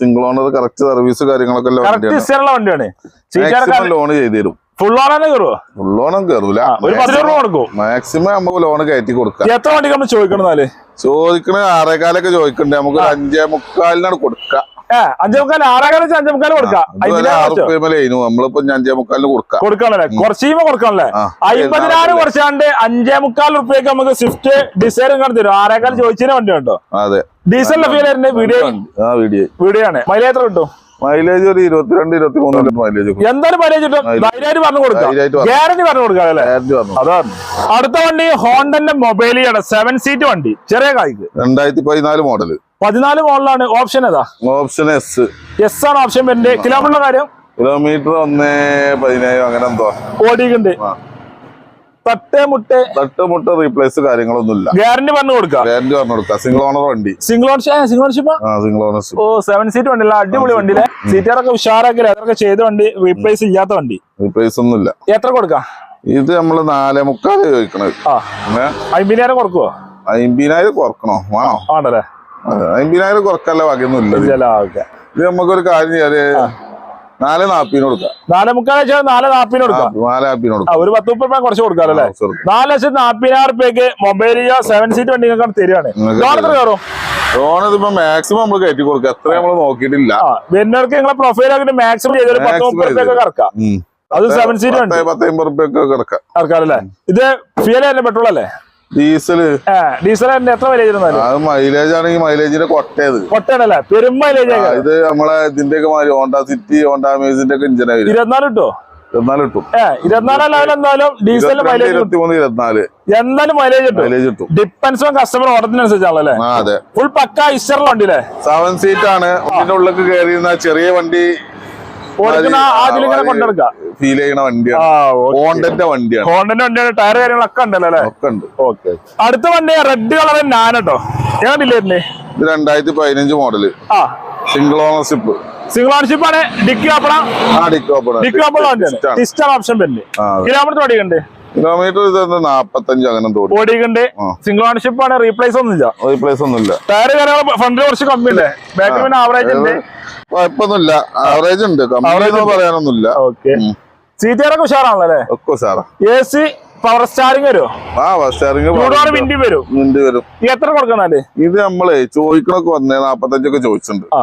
Speaker 1: സിംഗിൾ ഓണർ കറക്റ്റ് സർവീസ് കാര്യങ്ങളൊക്കെ വണ്ടിയാണ്. ലോൺ ചെയ്തു തരും.
Speaker 2: ഫുൾ
Speaker 1: കയറൂല.
Speaker 2: ഒരു പത്ത് രൂപ കൊടുക്കും.
Speaker 1: മാക്സിമം നമുക്ക് ലോൺ കയറ്റി കൊടുക്കാം.
Speaker 2: എത്ര നമ്മൾ ചോദിക്കണം
Speaker 1: ആറേകാലൊക്കെ ചോദിക്കണ്ടേ. നമുക്ക് അഞ്ചേ മുക്കാലിനാണ് കൊടുക്കാം.
Speaker 2: ഏ അഞ്ചേ മുക്കാൽ ആറാകാലം വെച്ച് അഞ്ചേ മുക്കാൽ കൊടുക്കാം.
Speaker 1: നമ്മളിപ്പോ ഇനി കൊടുക്കാം.
Speaker 2: കൊടുക്കണല്ലേ കുറച്ച് കഴിയുമ്പോ കൊടുക്കണല്ലേ
Speaker 1: ആ.
Speaker 2: അമ്പതിനായിരം കുറച്ചാണ്ട് അഞ്ചേ മുക്കാൽ റുപ്യക്ക് നമുക്ക് സ്വിഫ്റ്റ് ഡിസൈർ കണ്ടു തരും. ആറേക്കാൽ ചോദിച്ചതിന് വണ്ടി ഉണ്ടോ?
Speaker 1: അതെ.
Speaker 2: ഡീസലിന്റെ ഫീൽ വീഡിയോ
Speaker 1: വീഡിയോ
Speaker 2: വീഡിയോ ആണ്. മൈലേജ് എത്ര കിട്ടും?
Speaker 1: മൈലേജ് ഒരു ഇരുപത്തിരണ്ട് ഇരുപത്തി മൂന്ന് മൈലേജ്
Speaker 2: എന്തായാലും മൈലേജ് കിട്ടും ധൈര്യമായിട്ട് പറഞ്ഞു കൊടുക്കാം. ഗ്യാരണ്ടി പറഞ്ഞു കൊടുക്കാം അല്ലേ? അതാണ്. അടുത്ത വണ്ടി ഹോണ്ടന്റെ മൊബൈലിയാണ് സെവൻ സീറ്റ് വണ്ടി. ചെറിയ കായ്ക്ക്.
Speaker 1: രണ്ടായിരത്തി പതിനാല് മോഡൽ
Speaker 2: പതിനാല് മോഡലാണ് ഓപ്ഷൻ ഏതാ?
Speaker 1: ഓപ്ഷൻ എസ്
Speaker 2: എസ് ആണ് ഓപ്ഷൻ വരുന്നത്. കിലോമീറ്റർ കാര്യം?
Speaker 1: കിലോമീറ്റർ ഒന്ന് പതിനേഴ് അങ്ങനെ എന്തോ.
Speaker 2: ഓടിയിട്ടുണ്ട്.
Speaker 1: ആ.
Speaker 2: തട്ട് മുട്ട്
Speaker 1: തട്ട് മുട്ട റീപ്ലേസ് കാര്യങ്ങളൊന്നുമില്ല.
Speaker 2: ഗ്യാരണ്ടി പറഞ്ഞു കൊടുക്കാം.
Speaker 1: ഗ്യാരണ്ടി പറഞ്ഞു കൊടുക്കാം. സിംഗിൾ ഓണർ വണ്ടി.
Speaker 2: സിംഗിൾ ഓൺഷിപ്പ് സിംഗിൾ ഓൺഷിപ്പ്
Speaker 1: ആ? സിംഗിൾ ഓണർഷിപ്പ്
Speaker 2: ഓ സെവൻ സീറ്റ് വണ്ടി അടിപൊളി വണ്ടിയിലെ സീറ്റുകാരൊക്കെ ഉഷാറാക്കി അതൊക്കെ ചെയ്ത വണ്ടി റീപ്ലേസ് ഇല്ലാത്ത വണ്ടി.
Speaker 1: റീപ്ലേസ് ഒന്നുമില്ല.
Speaker 2: എത്ര കൊടുക്കാം?
Speaker 1: ഇത് നമ്മൾ നാലേ മുക്കാൽ ചോദിക്കണത്.
Speaker 2: അമ്പതിനായിരം കുറക്കുവോ
Speaker 1: അമ്പതിനായിരം കുറക്കണോ? വേണോ?
Speaker 2: ആണല്ലേ
Speaker 1: അമ്പതിനായിരം കുറക്കല്ല വകയൊന്നും ഇല്ല. ഇത്. നമുക്കൊരു കാര്യം ചെയ്യാൽ നാല് നാപ്പിന് കൊടുക്കാം.
Speaker 2: നാല് മുക്കാൽ ലക്ഷം നാല് നാപ്പിന് കൊടുക്കാം.
Speaker 1: നാല് നാപ്പിന് കൊടുക്കാം.
Speaker 2: ഒരു പത്ത് മുപ്പത് രൂപ കുറച്ച് കൊടുക്കാം അല്ലേ? നാല് ലക്ഷത്തി നാപ്പതിനായിരം റുപ്യക്ക് മൊബൈലിയോ സെവൻ സീറ്റ് വണ്ടി തരികയാണ് ലോൺ കയറും?
Speaker 1: ലോൺ ഇതിപ്പോ മാക്സിമം നമ്മൾ കയറ്റി കൊടുക്കുക എത്ര നമ്മൾ നോക്കിയിട്ടില്ല.
Speaker 2: വരുന്നവർക്ക് നിങ്ങളെ പ്രൊഫൈൽ ആക്കിട്ട് മാക്സിമം ചെയ്തൊരു പത്ത് മുപ്പത് റുപ്യൊക്കെ. കറക്കാം. അത് സെവൻ സീറ്റ്
Speaker 1: പത്ത് അമ്പത് റുപ്യൊക്കെ കിടക്കാം
Speaker 2: കറക്കാം. അല്ലേ ഇത് ഫ്യൂൽ തന്നെ പെട്രോൾ അല്ലേ? ഡീസൽ എത്ര മൈലേജ് ഇരുന്നാലും
Speaker 1: അത് മൈലേജ് ആണെങ്കിൽ മൈലേജിന്റെ കൊട്ടയത്
Speaker 2: കൊട്ടയാണല്ലേ? പെരും മൈലേജ്
Speaker 1: ഇത് നമ്മളെ ഇതിന്റെ ഒക്കെ മാതിരി ഹോണ്ട സിറ്റി ഹോണ്ട അമേസിന്റെ ഒക്കെ
Speaker 2: ഇരുപത്തിനാല് കിട്ടോ?
Speaker 1: ഇരുപത്തിനാല് കിട്ടും.
Speaker 2: ഏ ഇരുപത്തിനാല് ലെവൽ എന്തായാലും ഡീസലിന്
Speaker 1: ഇരുപത്തിരണ്ട്
Speaker 2: മൈലേജ് കിട്ടും.
Speaker 1: ഇരുപത്തിമൂന്ന് ഇരുപത്തിനാല്.
Speaker 2: എന്തായാലും മൈലേജ് കിട്ടും.
Speaker 1: മൈലേജ് കിട്ടും.
Speaker 2: ഡിപ്പെൻസ് ഓൺ കസ്റ്റമർ ഓർഡറിനനുസരിച്ചാണല്ലേ
Speaker 1: ആ അതെ.
Speaker 2: ഫുൾ പക്ക ഇസ്റ്ററിലുണ്ടല്ലേ
Speaker 1: സെവൻ സീറ്റ് ആണ്. ഉള്ളിലേക്ക് കയറിയിരുന്ന ചെറിയ വണ്ടി ഫീൽ ചെയ്യണ വണ്ടിയാണ്. വണ്ടിയാണ്.
Speaker 2: ഹോണ്ടന്റെ വണ്ടിയാണ് ടയർ കാര്യങ്ങളൊക്കെ ഉണ്ടല്ലോ അല്ലേ?
Speaker 1: ഒക്കെ ഉണ്ട്.
Speaker 2: ഓക്കെ അടുത്ത വണ്ടി റെഡ് കളർ നാനട്ടോ ഏതില്ലേ
Speaker 1: ഇത് രണ്ടായിരത്തി പതിനഞ്ച് മോഡൽ
Speaker 2: ആ.
Speaker 1: സിംഗിൾ ഓണർഷിപ്പ്
Speaker 2: സിംഗിൾ ഓണർഷിപ്പ് ആണ്. ഡിക്കി ഓപ്പണ
Speaker 1: ആ? ഓപ്പണ
Speaker 2: ഡിക്കി ഓപ്പണ ഓപ്ഷൻ വരുന്നത്. കിലോമീറ്റർ ഓടിക്കണ്ട്?
Speaker 1: കിലോമീറ്റർ നാപ്പത്തഞ്ച് അങ്ങനെ
Speaker 2: ഓടിക്കണ്ട്. സിംഗിൾ ഓണർഷിപ്പ് ആണ് റീപ്ലേസ് ഒന്നുമില്ല.
Speaker 1: റീപ്ലേസ് ഒന്നുമില്ല.
Speaker 2: ടയർ കാര്യങ്ങൾ ഫ്രണ്ടിൽ കുറച്ച് കമ്മി ഉണ്ട് ബാക്കിൽ പിന്നെ ആവറേജ് ഉണ്ട്.
Speaker 1: കുഴപ്പമൊന്നുമില്ല ആവറേജ് ഉണ്ട്. കമ്പനി പറയാനൊന്നുമില്ല.
Speaker 2: ഓക്കെ
Speaker 1: ഉം.
Speaker 2: സീറ്റുകാരൊക്കെ ഉഷാറാണല്ലോ അല്ലേ?
Speaker 1: ഒക്കെ ഉഷാറാ.
Speaker 2: എ സി പവർ സ്റ്റാറിംഗ് വരുമോ
Speaker 1: ആ പവർ
Speaker 2: സ്റ്റാറിംഗ് മിണ്ടി വരും.
Speaker 1: മിണ്ടി വരും.
Speaker 2: എത്ര കൊടുക്കുന്നാൽ?
Speaker 1: ഇത് നമ്മളെ ചോദിക്കണൊക്കെ വന്നേ നാപ്പത്തഞ്ചൊക്കെ ചോദിച്ചിട്ടുണ്ട്.
Speaker 2: ആ.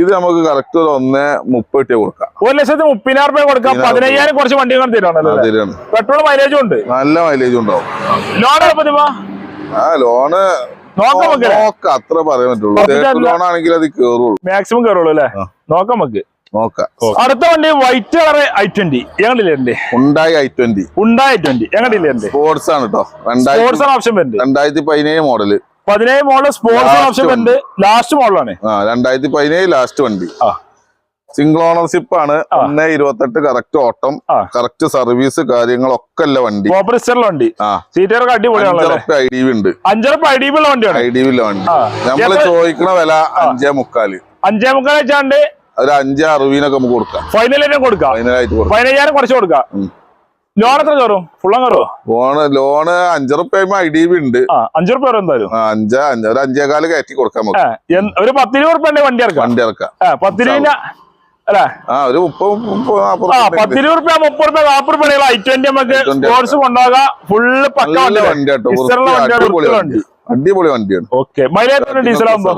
Speaker 1: ഇത് നമുക്ക് കറക്റ്റ് ഒരു ഒന്ന് മുപ്പത് കൊടുക്കാം.
Speaker 2: ഒരു ലക്ഷത്തി മുപ്പതിനായിരം രൂപ കൊടുക്കാം. പതിനയ്യായിരം കുറച്ച് വണ്ടി
Speaker 1: അതിലാണ്
Speaker 2: പെട്രോൾ മൈലേജും ഉണ്ട്.
Speaker 1: നല്ല മൈലേജ് ഉണ്ടാവും.
Speaker 2: ലോൺ
Speaker 1: ആ ലോണ്
Speaker 2: നോക്കാം
Speaker 1: അത്ര പറയാൻ പറ്റുള്ളൂ. ലോൺ ആണെങ്കിൽ അത് കേറുള്ളൂ.
Speaker 2: മാക്സിമം കേറുള്ളൂ അല്ലേ? നോക്കാം നമുക്ക്.
Speaker 1: നോക്കാം.
Speaker 2: അടുത്ത വണ്ടി വൈറ്റ് കളർ ഐ ട്വന്റി എങ്ങനെയില്ലേ
Speaker 1: ഉണ്ടായി ഐ ട്വന്റി
Speaker 2: ഉണ്ടായി ഐ ട്വന്റി എങ്ങനെയില്ലേ
Speaker 1: സ്പോർട്സ് ആണ് കേട്ടോ
Speaker 2: സ്പോർട്സ്
Speaker 1: ആണ്
Speaker 2: ഓപ്ഷൻ
Speaker 1: രണ്ടായിരത്തി പതിനേഴ് മോഡൽ
Speaker 2: പതിനേഴ് മോഡൽ സ്പോർട്സ് ഓപ്ഷൻ ഉണ്ട് ലാസ്റ്റ് മോഡലാണ്
Speaker 1: രണ്ടായിരത്തി പതിനേഴ് ലാസ്റ്റ് വണ്ടി. സിംഗിൾ ഓണർഷിപ്പ് ആണ്. ഒന്ന് ഇരുപത്തെട്ട് കറക്റ്റ് ഓട്ടം. കറക്റ്റ് സർവീസ് കാര്യങ്ങളൊക്കെ അല്ല വണ്ടി.
Speaker 2: വണ്ടി. അടിപൊളിയാണ് അടിപൊളിയാണല്ലോ
Speaker 1: ഐ ഡി ഉണ്ട്.
Speaker 2: അഞ്ചരപ്പ് ഐ ഡി ഉള്ള വണ്ടിയാണ്.
Speaker 1: ഐ ഡി ഉള്ള വണ്ടി.
Speaker 2: നമ്മൾ
Speaker 1: ചോദിക്കണ വില അഞ്ചേ മുക്കാൽ.
Speaker 2: അഞ്ചേ മുക്കാൽ വെച്ചാണ്ട്
Speaker 1: ഒരു അഞ്ചേ അറുപതിനൊക്കെ നമുക്ക് കൊടുക്കാം.
Speaker 2: ഫൈനൽ കൊടുക്കാം.
Speaker 1: ഫൈനലായിട്ട് കൊടുക്കാം.
Speaker 2: കുറച്ച് കൊടുക്കാം. ലോൺ എത്ര കയറും? ഫുള്ളം കയറുമോ
Speaker 1: ലോണ് ലോണ് അഞ്ചുറുപ്യ ഐ ഡി ബി ഉണ്ട്.
Speaker 2: ആ അഞ്ചു റുപ്യ വരും എന്തായാലും?
Speaker 1: ആ, അഞ്ച് അഞ്ച് ഒരു അഞ്ചേകാൽ കയറ്റി കൊടുക്കാം
Speaker 2: ഒരു പത്തിരുപത് റുപ്യ വണ്ടി ഇറക്കാം?
Speaker 1: വണ്ടി ഇറക്കാം.
Speaker 2: ഏ, പത്തിരുപതിന് അല്ലേ?
Speaker 1: ആ ഒരു മുപ്പത് മുപ്പത് നാപ്പത്
Speaker 2: ആ
Speaker 1: റുപ്യ ഉണ്ട്.
Speaker 2: പത്തിരുപത് റുപ്യ മുപ്പത് റുപ്യ നാപ്പത് റുപ്യ ഐ ട്വന്റി നമുക്ക്
Speaker 1: I20
Speaker 2: സ്പോർട്സ് കൊണ്ടുപോകാം. ഫുള്ള് പക്ക
Speaker 1: നല്ല
Speaker 2: വണ്ടി
Speaker 1: വണ്ടി കേട്ടോ
Speaker 2: ഇസ്റ്ററുള്ള
Speaker 1: വൃത്തി,
Speaker 2: വണ്ടിയാണ്
Speaker 1: അടിപൊളി വണ്ടി.
Speaker 2: വണ്ടി.
Speaker 1: അടിപൊളി വണ്ടിയാണ്.
Speaker 2: ഓക്കെ മൈലേജ് ഡീസൽ ആകുമ്പോ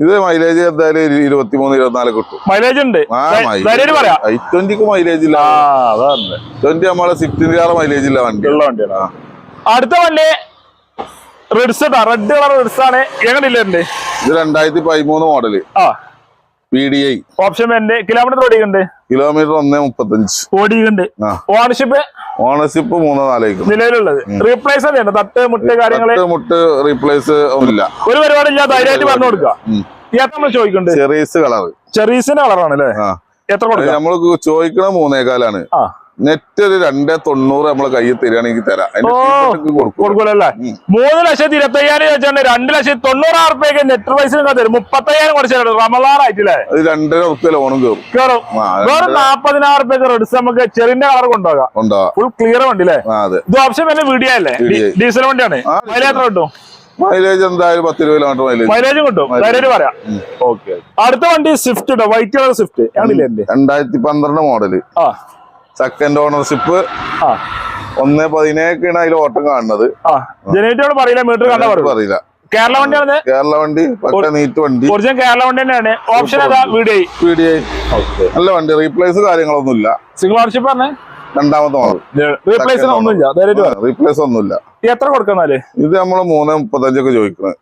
Speaker 1: ഇത് മൈലേജ് എന്തായാലും ഇരുപത്തി ഇരുപത്തിമൂന്ന് ഇരുപത്തിനാല് കിട്ടും.
Speaker 2: മൈലേജ് ഉണ്ട്.
Speaker 1: ഐ ട്വന്റിക്ക് മൈലേജ് ഇല്ല. ട്വന്റി നമ്മളെ സിക്സ്റ്റീൻ കാറ് മൈലേജ് ഇല്ല വണ്ടി.
Speaker 2: ഉള്ള വണ്ടിയാണ്. അടുത്ത വണ്ടി. റെഡ്സ് റെഡ് കളർ റെഡ്സ് ആണ്. എങ്ങനെയില്ലേ
Speaker 1: ഇത് രണ്ടായിരത്തി പതിമൂന്ന് മോഡൽ
Speaker 2: ആ.
Speaker 1: പി ഡി ഐ
Speaker 2: ഓപ്ഷൻ വരുന്നുണ്ട്. കിലോമീറ്റർ ഓടിക്കുന്നുണ്ട്.
Speaker 1: കിലോമീറ്റർ ഒന്നേ മുപ്പത്തഞ്ച്.
Speaker 2: ഓടിക്കുന്നുണ്ട്. ഓണർഷിപ്പ്
Speaker 1: ഓണർഷിപ്പ് മൂന്നോ നാലേക്കും.
Speaker 2: നിലവിലുള്ളത്. റീപ്ലേസ് തന്നെയാണ് തട്ട് മുട്ട്
Speaker 1: കാര്യങ്ങൾ മുട്ട് റീപ്ലേസ് ഒന്നുമില്ല.
Speaker 2: ഒരു പരിപാടില്ല ധൈര്യമായിട്ട് പറഞ്ഞു കൊടുക്കുക. നമ്മൾ ചോദിക്കുന്നുണ്ട്.
Speaker 1: ചെറീസ് കളർ
Speaker 2: ചെറീസിന്റെ കളറാണ് അല്ലേ എത്ര
Speaker 1: നമ്മൾ ചോദിക്കണ മൂന്നേകാലാണ്.
Speaker 2: ആ.
Speaker 1: നെറ്റ് ഒരു രണ്ടേ തൊണ്ണൂറ് നമ്മളെ കയ്യിൽ തരികയാണെങ്കിൽ തരാം.
Speaker 2: കൊടുക്കൂലല്ലേ. മൂന്ന് ലക്ഷത്തി ഇരുപത്തി അയ്യായിരം വെച്ചാണ്ട് രണ്ട് ലക്ഷത്തി തൊണ്ണൂറായിരം റുപ്യക്ക് നെറ്റ് പ്രൈസിന് തരും. മുപ്പത്തയ്യായിരം കുറച്ച് റമലാറായിട്ടില്ലേ
Speaker 1: രണ്ടര റുപ്യ ലോണും കയറും
Speaker 2: കേറും.
Speaker 1: ആ,
Speaker 2: വേറെ നാപ്പതിനായിരം റുപ്യക്ക് റെഡ്സ് നമുക്ക് ചെറിന്റെ കളർ കൊണ്ടുപോകാം. ഫുൾ ക്ലിയർ വണ്ടി അല്ലേ ഇത് ഓപ്ഷൻ വല്ല വീഡിയോ അല്ലേ? ഡീസൽ വണ്ടിയാണ്. എത്ര കിട്ടും?
Speaker 1: മൈലേജ് എന്തായാലും പത്ത് രൂപ കിലോമീറ്റർ മൈലേജ്
Speaker 2: മൈലേജും കിട്ടും മൈലേജ് പറയാം. ഓക്കെ അടുത്ത വണ്ടി സ്വിഫ്റ്റ് വൈറ്റ് കളർ സ്വിഫ്റ്റ്
Speaker 1: രണ്ടായിരത്തി പന്ത്രണ്ട് മോഡൽ
Speaker 2: ആ.
Speaker 1: സെക്കൻഡ് ഓണർഷിപ്പ് ഒന്ന് പതിനേഴൊക്കെയാണ് അതിൽ ഓട്ടം കാണുന്നത്.
Speaker 2: ആ. പറയില്ല മീറ്റർ കണ്ടാ
Speaker 1: പറയില്ല.
Speaker 2: കേരള വണ്ടിയാണ്
Speaker 1: കേരള വണ്ടി പക്ക നീറ്റ് വണ്ടി.
Speaker 2: ഒറിജിനൽ കേരള വണ്ടി തന്നെയാണ്. ഓപ്ഷൻ വീഡിയോ
Speaker 1: നല്ല വണ്ടി. റീപ്ലേസ് കാര്യങ്ങളൊന്നും ഇല്ല
Speaker 2: സിംഗിൾ ഓണർഷിപ്പ് പറഞ്ഞേ?
Speaker 1: രണ്ടാമത്തെ മോഡൽ
Speaker 2: റീപ്ലേസ് ഒന്നുമില്ല.
Speaker 1: റീപ്ലേസ്
Speaker 2: എത്ര കൊടുക്കുന്നാൽ?
Speaker 1: ഇത് നമ്മൾ മൂന്ന് മുപ്പത്തഞ്ചൊക്കെ ചോദിക്കുന്നത്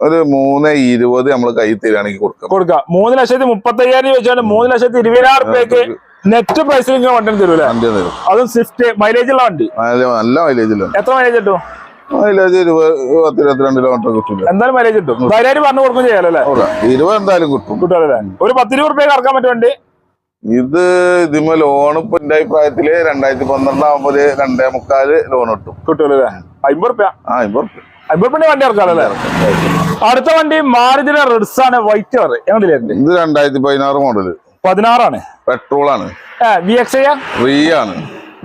Speaker 1: ഒരു മൂന്ന് ഇരുപത് നമ്മൾ കൈ തരികയാണെങ്കിൽ കൊടുക്കാം.
Speaker 2: കൊടുക്കാം. മൂന്ന് ലക്ഷത്തി മുപ്പത്തി അയ്യായിരം വെച്ചാൽ മൂന്ന് ലക്ഷത്തി ഇരുപതിനായിരം റുപ്യക്ക് നെറ്റ് പ്രൈസിൽ ഇങ്ങനെ വണ്ടി
Speaker 1: തരും.
Speaker 2: അതും സ്വിഫ്റ്റ് മൈലേജ് ഉള്ള വണ്ടി?
Speaker 1: നല്ല- മൈലേജ്
Speaker 2: എത്ര മൈലേജ് കിട്ടും?
Speaker 1: മൈലേജ് ഇരുപത് പത്ത് ഇരുപത്തിരണ്ട് കിലോമീറ്റർ കിട്ടില്ല
Speaker 2: എന്തായാലും മൈലേജ് കിട്ടും. ധൈര്യം പറഞ്ഞു കൊടുക്കും ചെയ്യാലോ അല്ലേ?
Speaker 1: ഇരുപത് എന്തായാലും കിട്ടും.
Speaker 2: കിട്ടുമല്ലേ? ഒരു പത്തിരുപത് റുപ്യ കറക്കാൻ പറ്റും വണ്ടി?
Speaker 1: ഇത് ഇതിമ ലോൺ ഇപ്പൊ എന്റെ അഭിപ്രായത്തിൽ രണ്ടായിരത്തി പന്ത്രണ്ടാകുമ്പോ രണ്ടേ മുക്കാൽ ലോൺ കിട്ടും.
Speaker 2: കിട്ടുമല്ലേ? അമ്പത് റുപ്യ?
Speaker 1: ആ റുപ്യ.
Speaker 2: അമ്പത് റുപ്യ വണ്ടി ഇറക്കാമല്ലേ അടുത്ത വണ്ടി മാരുതിയുടെ റെഡ്സ് ആണ് വൈറ്റ് കളർ
Speaker 1: ഇത് രണ്ടായിരത്തി പതിനാറ് മോഡൽ
Speaker 2: പതിനാറാണ്.
Speaker 1: പെട്രോൾ ആണ്
Speaker 2: വി എക്സ് ഐ
Speaker 1: റീ ആണ്.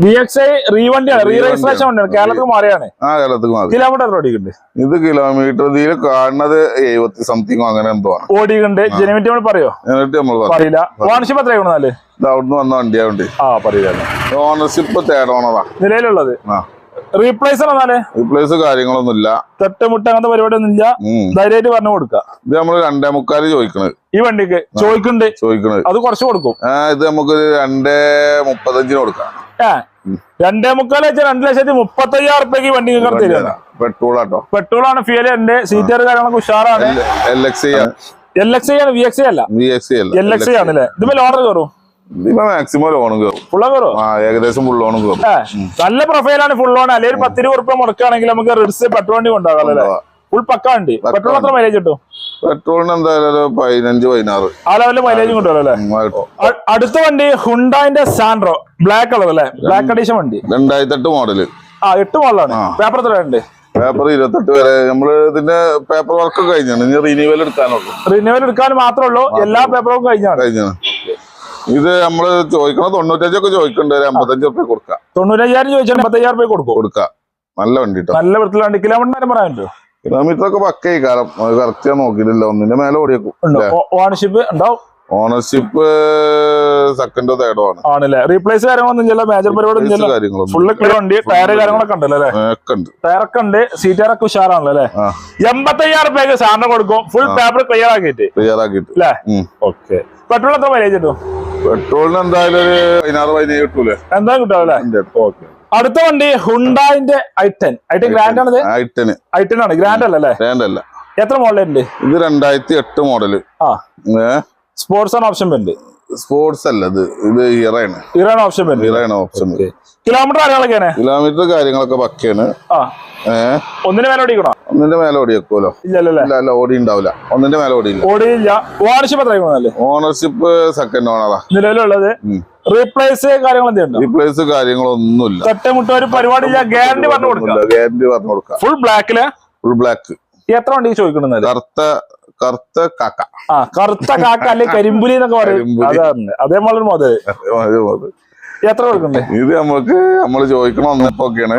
Speaker 2: വി എക്സ് ഐ റീ വണ്ടിയാണ്. റീ രജിസ്ട്രേഷൻ
Speaker 1: വണ്ടിയാണ്.
Speaker 2: കേരളത്തിൽ മാറിയാണ്.
Speaker 1: ആ മാറി.
Speaker 2: കിലോമീറ്റർ എത്ര ഓടിക്കുന്നുണ്ട്
Speaker 1: ഇത് കിലോമീറ്റർ ഇതിൽ കാണുന്നത് എഴുപത്തി സംതിങ് അങ്ങനെ എന്തോ ആണ്.
Speaker 2: ഓടിക്കുന്നുണ്ട് ജനുവിറ്റി നമ്മൾ പറയോ?
Speaker 1: എന്നിട്ട് നമ്മൾ
Speaker 2: പറയില്ല. ഓണർഷിപ്പ് എത്ര ആയിരുന്നു
Speaker 1: ഇത് അവിടുന്ന് വന്ന വണ്ടിയാവുണ്ട്
Speaker 2: ആ പറയില്ല.
Speaker 1: ഓണർഷിപ്പ് തേർഡ് ഓണറാ
Speaker 2: നിലവിലുള്ളത്?
Speaker 1: ആ.
Speaker 2: റീപ്ലേസ് എന്നാൽ?
Speaker 1: റീപ്ലേസ് കാര്യങ്ങളൊന്നുമില്ല.
Speaker 2: തട്ടുമുട്ട അങ്ങനത്തെ പരിപാടി ഒന്നും ഇല്ല ധൈര്യമായിട്ട് പറഞ്ഞു കൊടുക്കുക.
Speaker 1: ഇത് നമ്മൾ രണ്ടേ മുക്കാൽ ചോദിക്കണത്.
Speaker 2: ഈ വണ്ടിക്ക് ചോദിക്കുന്നുണ്ട്.
Speaker 1: ചോദിക്കണത്.
Speaker 2: അത് കുറച്ച് കൊടുക്കും.
Speaker 1: ഇത് നമുക്ക് രണ്ടേ മുപ്പത്തഞ്ചിന് കൊടുക്കാം.
Speaker 2: ഏ രണ്ടേ മുക്കാൽ വെച്ചാൽ രണ്ട് ലക്ഷത്തി മുപ്പത്തി അയ്യായിരം റുപ്യക്ക് വണ്ടി തരുന്നത്
Speaker 1: പെട്രോൾ ആട്ടോ.
Speaker 2: പെട്രോൾ ആണ് ഫ്യൂൽ ഉണ്ട് സീറ്റർ കാര്യങ്ങളൊക്കെ ഉഷാറാണ്.
Speaker 1: എൽ എക്സ്
Speaker 2: എൽ എക്സ് ആണ് വി എക്സ് അല്ല.
Speaker 1: വി എക്സ്
Speaker 2: എൽ എക്സ് ആണ് അല്ലേ ഇതിപ്പോ ഓർഡർ കയറും
Speaker 1: മാക്സിമം ലോണും കയറും
Speaker 2: ഫുൾ കയറും
Speaker 1: ആ ഏകദേശം ഫുൾ ലോണും കയറും
Speaker 2: നല്ല പ്രൊഫൈലാണ് ഫുൾ ഓൺ അല്ലെങ്കിൽ പത്ത് രൂപ റുപ്യ മുടക്കുകയാണെങ്കിൽ നമുക്ക് റിഡ്സ് പെട്രോൾ വണ്ടി കൊണ്ടാകാം ഫുൾ പക്ക വണ്ടി. പെട്രോൾ എത്ര മൈലേജ് കിട്ടും?
Speaker 1: പെട്രോളിന് എന്തായാലും പതിനഞ്ച് പതിനാറ്.
Speaker 2: ആ ലെവലിൽ മൈലേജ് കിട്ടുമല്ലോ അല്ലേ? അടുത്ത വണ്ടി ഹുണ്ടായിന്റെ സാൻഡ്രോ ബ്ലാക്ക് കളർ അല്ലേ? ബ്ലാക്ക് അഡീഷൻ വണ്ടി.
Speaker 1: രണ്ടായിരത്തി എട്ട് മോഡൽ
Speaker 2: ആ എട്ട്
Speaker 1: മോഡലാണ്
Speaker 2: പേപ്പർ എത്ര ഉണ്ട്
Speaker 1: പേപ്പർ ഇരുപത്തെട്ട് വരെ. നമ്മൾ ഇതിന്റെ പേപ്പർ വർക്ക് കഴിഞ്ഞാണ്. ഇനി റിന്യൂവൽ എടുക്കാനുള്ളൂ.
Speaker 2: റിന്യൂവൽ എടുക്കാൻ മാത്രമേ ഉള്ളൂ. എല്ലാ പേപ്പറും കഴിഞ്ഞാണ്.
Speaker 1: കഴിഞ്ഞാണ്. ഇത് നമ്മൾ ചോദിക്കണ തൊണ്ണൂറ്റഞ്ചൊക്കെ ചോദിക്കണ്ട ഒരു അമ്പത്തഞ്ച് റുപ്യ കൊടുക്കാം.
Speaker 2: തൊണ്ണൂറ്റയ്യായിരം ചോദിച്ചാൽ എൺപത്തയ്യായിരം റുപ്യ കൊടുക്കും.
Speaker 1: കൊടുക്കാം. നല്ല വണ്ടി
Speaker 2: നല്ല വണ്ടി കിലോമീറ്റർ പറ്റുമോ?
Speaker 1: കിലോമീറ്റർ ഒക്കെ പക്കേ കാരണം കറക്റ്റ് ഞാൻ നോക്കിയിട്ടില്ല. ഒന്നിന്റെ മേലെ ഓടിയേക്കും
Speaker 2: ഉണ്ടോ? ഓണർഷിപ്പ് ഉണ്ടാവും
Speaker 1: ഓണർഷിപ്പ് സെക്കൻഡോ തേർഡോ ആണ്.
Speaker 2: ആണല്ലേ? റീപ്ലേസ് കാര്യങ്ങളൊന്നും മേജർ പരിപാടി ഫുള്ള് ക്ലിയർ വണ്ടി ടയർ കാര്യങ്ങളൊക്കെ ഉണ്ടല്ലേ
Speaker 1: ഉണ്ട്.
Speaker 2: ടയറൊക്കെ ഉണ്ട് സീറ്ററൊക്കെ ഉഷാറാണല്ലോ അല്ലേ?
Speaker 1: എമ്പത്തയ്യായിരം
Speaker 2: എൺപത്തയ്യായിരം രൂപയ്ക്ക് സാറിന് കൊടുക്കും. ഫുൾ പേപ്പർ ക്ലിയർ ആക്കിയിട്ട്.
Speaker 1: ക്ലിയർ ആക്കിയിട്ട്.
Speaker 2: അല്ലേ. ഓക്കെ പെട്രോൾ എത്ര മൈലേജ് കിട്ടും?
Speaker 1: പെട്രോളിന് എന്തായാലും ഒരു പതിനാറ് പതിനേഴ് കിട്ടൂലേ?
Speaker 2: എന്താ കിട്ടും അല്ലേ
Speaker 1: അതിന്റെ
Speaker 2: ഓക്കെ. അടുത്ത വണ്ടി ഹുണ്ടായിന്റെ I ten I ten grand ആണ്
Speaker 1: ആയിട്ടന്
Speaker 2: ഐ ടെൻ ആണ്. ഗ്രാൻഡ് അല്ലല്ലേ?
Speaker 1: അല്ല.
Speaker 2: എത്ര മോഡലുണ്ട്
Speaker 1: ഇത് രണ്ടായിരത്തി എട്ട് മോഡൽ
Speaker 2: ആ സ്പോർട്സ് ആണ് ഓപ്ഷൻ ഉണ്ട്
Speaker 1: സ്പോർട്സ് അല്ല ഇത് ഇത് ഇറയാണ്.
Speaker 2: ഇറാണ് ഓപ്ഷൻ ഉണ്ട്
Speaker 1: ഇറയാണ് ഓപ്ഷൻ
Speaker 2: കിലോമീറ്റർ കാര്യങ്ങളൊക്കെയാണ്?
Speaker 1: കിലോമീറ്റർ കാര്യങ്ങളൊക്കെ പക്കയാണ്.
Speaker 2: ഒന്നിനു മേലെ ഓടിക്കണോ?
Speaker 1: ഒന്നിന്റെ മേലെ ഓടി വെക്കുമല്ലോ ഇല്ല ഓടി ഉണ്ടാവില്ല. ഒന്നിന്റെ മേലെ ഓടിയില്ല.
Speaker 2: ഓടിയില്ല. ഓണർഷിപ്പ് എത്ര
Speaker 1: ഓണർഷിപ്പ് സെക്കൻഡ് ഓണറാ
Speaker 2: നിലവിലുള്ളത്? റീപ്ലേസ് കാര്യങ്ങൾ എന്തെയുണ്ടോ
Speaker 1: റീപ്ലേസ് കാര്യങ്ങളൊന്നുമില്ല.
Speaker 2: തട്ടമുട്ട ഒരു പരിപാടി ഗ്യാരണ്ടി പറഞ്ഞു കൊടുക്കില്ല
Speaker 1: ഗ്യാരണ്ടി പറഞ്ഞു കൊടുക്കാം.
Speaker 2: ഫുൾ ബ്ലാക്കിൽ
Speaker 1: ഫുൾ ബ്ലാക്ക്
Speaker 2: എത്ര വണ്ടി ചോദിക്കണമെന്നല്ലേ
Speaker 1: കറുത്ത കറുത്ത കാക്ക.
Speaker 2: ആ കറുത്ത കാക്ക അല്ലെ കരിമ്പുലി എന്നൊക്കെ പറയും. അതേപോലെ അതേപോലെ മുതൽ. എത്ര കൊടുക്കണ്ടേ
Speaker 1: ഇത് നമുക്ക് നമ്മൾ ചോദിക്കണം ഒന്നിപ്പൊക്കെയാണ്.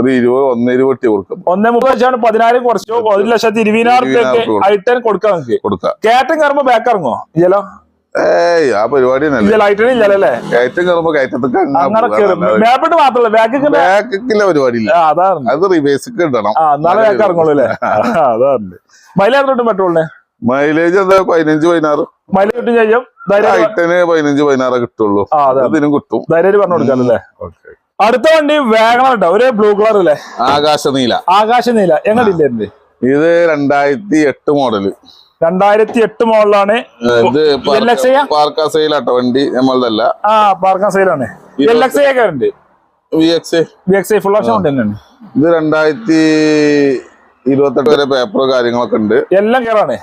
Speaker 1: ഒരു ഇരുപത് ഒന്ന് ഇരുപത്തി കൊടുക്കും.
Speaker 2: ഒന്നേ മുപ്പത് വെച്ചാണ് പതിനായിരം കുറച്ചു ഒരു ലക്ഷത്തി ഇരുപതിനായിരം ഐട്ടൻ നമുക്ക്
Speaker 1: കൊടുക്കാം.
Speaker 2: കയറ്റം കയറുമ്പോ ബാക്ക് ഇറങ്ങോ? ഇല്ലല്ലോ?
Speaker 1: ഏയ് ആ പരിപാടി
Speaker 2: ഇല്ലല്ലോ
Speaker 1: കയറ്റം കയറുമ്പോ കയറ്റത്തൊക്കെ പരിപാടി. ഇല്ല
Speaker 2: അതാണ്.
Speaker 1: അത് റിവേഴ്സിക്ക് ഇടണം.
Speaker 2: ആ ബാക്ക് ഇറങ്ങുള്ളൂ അല്ലേ? അതാണ്. മൈലേജ് കിട്ടും പെട്രോളിന്
Speaker 1: മൈലേജ് എന്താ? പതിനഞ്ച് പതിനാറ്.
Speaker 2: മൈലേജ് കിട്ടും ചെയ്യും ധൈര്യം
Speaker 1: ഐട്ടന് പതിനഞ്ച് പതിനാറ് കിട്ടുള്ളൂ. ഇതിനും കിട്ടും.
Speaker 2: ധൈര്യം പറഞ്ഞു കൊടുക്കാനല്ലേ അടുത്ത വണ്ടി വേഗം കേട്ടോ ഒരു ബ്ലൂ കളർ അല്ലേ? ആകാശനീല. ആകാശനീല. എങ്ങനെ
Speaker 1: ഇത് രണ്ടായിരത്തി എട്ട് മോഡൽ
Speaker 2: രണ്ടായിരത്തി എട്ട് മോഡലാണ്.
Speaker 1: ഇത്? പാർക്കാസയിലാട്ടോ വണ്ടി നമ്മളതല്ല.
Speaker 2: ആ പാർക്കാസൈലാണ് എൽ എക്സ് ഐ ഒക്കെ ഉണ്ട്.
Speaker 1: V X
Speaker 2: B X I full option ഉണ്ട് തന്നെയാണ്.
Speaker 1: ഇത് രണ്ടായിരത്തി ഇരുപത്തെട്ട് വരെ പേപ്പർ കാര്യങ്ങളൊക്കെ ഉണ്ട്.
Speaker 2: എല്ലാം കയറാണ്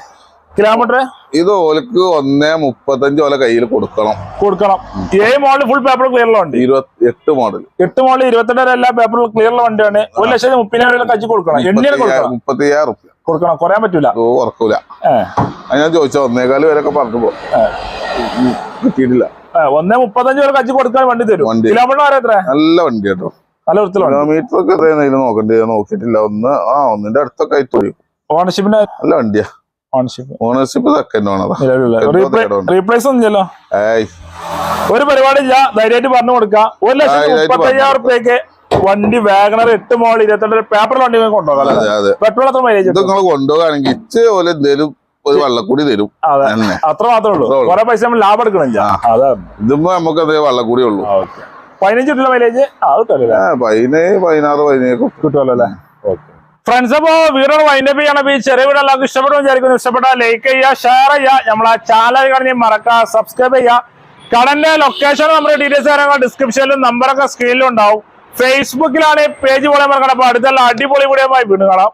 Speaker 2: കിലോമീറ്റർ?
Speaker 1: ഇത് ഓലക്ക് ഒന്നേ മുപ്പത്തഞ്ച് ഓല കയ്യിൽ കൊടുക്കണം.
Speaker 2: കൊടുക്കണം. ഏഴ് മോഡൽ ഫുൾ പേപ്പർ ക്ലിയറുള്ള വണ്ടി?
Speaker 1: എട്ട് മോഡൽ
Speaker 2: എട്ട് മോഡൽ ഇരുപത്തെട്ട് എല്ലാ പേപ്പറും ക്ലിയറുള്ള വണ്ടിയാണ്. ഒരു ലക്ഷത്തി മുപ്പതിനായിരം കച്ചി കൊടുക്കണം. എണ്ണിയാണ് കൊടുക്കണം.
Speaker 1: മുപ്പത്തി അയ്യായിരം റുപ്യ
Speaker 2: കൊടുക്കണം. കുറയാൻ പറ്റൂല.
Speaker 1: ഉറക്കൂല. ഞാൻ ചോദിച്ച ഒന്നേകാൽ വരെയൊക്കെ പറഞ്ഞു പോ. കിട്ടിയിട്ടില്ല.
Speaker 2: ഒന്നേ മുപ്പത്തഞ്ച് വരെ കച്ചി കൊടുക്കാൻ വണ്ടി തരും. കിലോമീറ്റർ വരെ എത്ര?
Speaker 1: നല്ല വണ്ടി കേട്ടോ.
Speaker 2: നല്ല
Speaker 1: കിലോമീറ്റർ ഒക്കെ നോക്കണ്ടേ? നോക്കിയിട്ടില്ല. ഒന്ന് ആ ഒന്നിന്റെ അടുത്തൊക്കെ ആയി വരും
Speaker 2: ഓണർഷിപ്പിന്റെ
Speaker 1: നല്ല വണ്ടിയാ.
Speaker 2: Ownership
Speaker 1: second.
Speaker 2: റീപ്ലേസ് ഒന്നും ഇല്ലല്ലോ.
Speaker 1: ഏയ്.
Speaker 2: ഒരു പരിപാടിയില്ല. ധൈര്യമായിട്ട് പറഞ്ഞു കൊടുക്കാം. ഒരു ലക്ഷത്തി മുപ്പത്തയ്യായിരം റുപ്യക്ക് വണ്ടി വാഗണർ എട്ട് മോൾ ഇരുപത്തെട്ട് പേപ്പർ വണ്ടി കൊണ്ടുപോകാം പെട്രോൾ മൈലേജ്
Speaker 1: നിങ്ങൾ കൊണ്ടുപോകാണെങ്കിൽ ഇച്ച് പോലെ എന്തെങ്കിലും ഒരു വള്ളക്കൂടി തരും.
Speaker 2: അത്ര മാത്രമേ ഉള്ളൂ. കുറെ പൈസ നമ്മൾ ലാഭം എടുക്കണില്ല.
Speaker 1: ഇതുമ്പോ നമുക്ക് അതേ വള്ളക്കൂടി ഉള്ളൂ.
Speaker 2: ഓക്കെ. പതിനഞ്ച് മൈലേജ് അത് തരില്ല
Speaker 1: പതിനേഴ് പതിനാറ് പതിനേഴ്
Speaker 2: കിട്ടുമല്ലോ അല്ലേ? ഫ്രണ്ട്സ് അപ്പോ വീടുകൾ വൈൻഡപ്പ് ചെയ്യണം. ഈ ചെറിയ വീട് എല്ലാവർക്കും ഇഷ്ടപ്പെടും വിചാരിക്കുന്നു. ഇഷ്ടപ്പെട്ടാൽ ലൈക്ക് ചെയ്യുക ഷെയർ ചെയ്യുക. നമ്മളെ ചാനൽ കാണി മറക്കുക സബ്സ്ക്രൈബ് ചെയ്യുക. കടന്റെ ലൊക്കേഷൻ നമ്മുടെ ഡീറ്റെയിൽസ് കാര്യങ്ങൾ ഡിസ്ക്രിപ്ഷനിലും നമ്പറൊക്കെ സ്ക്രീനിലും ഉണ്ടാവും. ഫേസ്ബുക്കിലാണ് പേജ് പോലെ മറക്കണം അപ്പൊ അടുത്തുള്ള അടിപൊളി വീഡിയോ വീണ്ടും കാണാം.